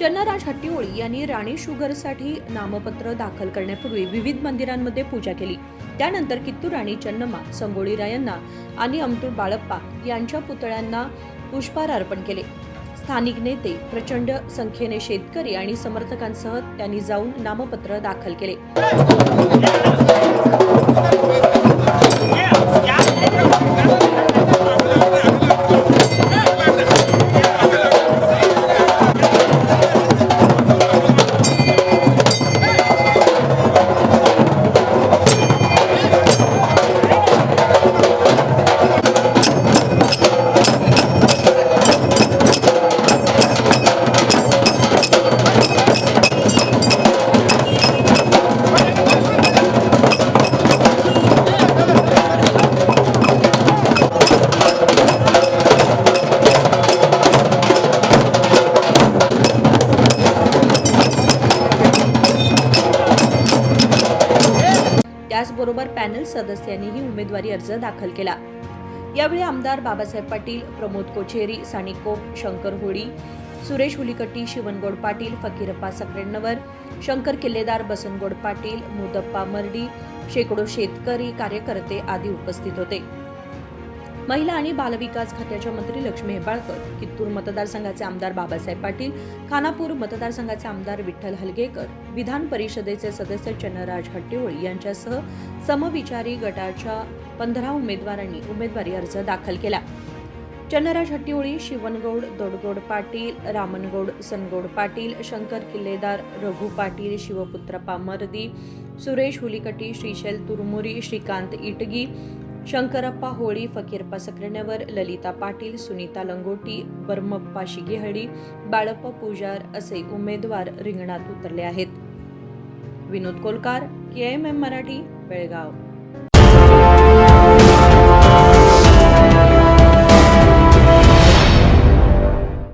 चन्नराज हट्टीओळी यांनी राणी शुगरसाठी नामपत्र दाखल करण्यापूर्वी विविध मंदिरांमध्ये पूजा केली. त्यानंतर कित्तूर राणी चन्नम्मा संगोळीरा यांना आणि अमटूर बाळप्पा यांच्या पुतळ्यांना पुष्पहार अर्पण केले. स्थानिक नेते प्रचंड संख्येने शेतकरी आणि समर्थकांसह त्यांनी जाऊन नामपत्र दाखल केले. त्याचबरोबर पॅनल सदस्यांनीही उमेदवारी अर्ज दाखल केला. यावेळी आमदार बाबासाहेब पाटील प्रमोद कोचेरी सानिकोप शंकर होळी सुरेश हुलिकट्टी शिवनगौड पाटील फकीरप्पा सक्रेण्णवर शंकर किल्लेदार बसनगोड पाटील मुदप्पा मर्डी शेकडो शेतकरी कार्यकर्ते आदी उपस्थित होते. महिला आणि बालविकास खात्याच्या मंत्री लक्ष्मी हेबाळकर कित्तूर मतदारसंघाचे आमदार बाबासाहेब पाटील खानापूर मतदारसंघाचे आमदार विठ्ठल हलगेकर विधान परिषदेचे सदस्य चन्नराज हट्टीहोळी यांच्यासह समविचारी गटाच्या पंधरा उमेदवारांनी उमेदवारी अर्ज दाखल केला. चन्नराज हट्टीओळी शिवनगौड दोडगोड पाटील रामनगौड सनगौड पाटील शंकर किल्लेदार रघु पाटील शिवपुत्रप्पा मर्दी सुरेश हुलिकटी श्रीशैल तुरमुरी श्रीकांत इटगी शंकरप्पा होळी फकीरप्पा सकरण्यावर ललिता पाटील सुनीता लंगोटी बर्मप्पा शिगेहळी बाळप्पा पुजार असे उमेदवार रिंगणात उतरले आहेत. Vinod Kolkar K M M Marathi Belgaum.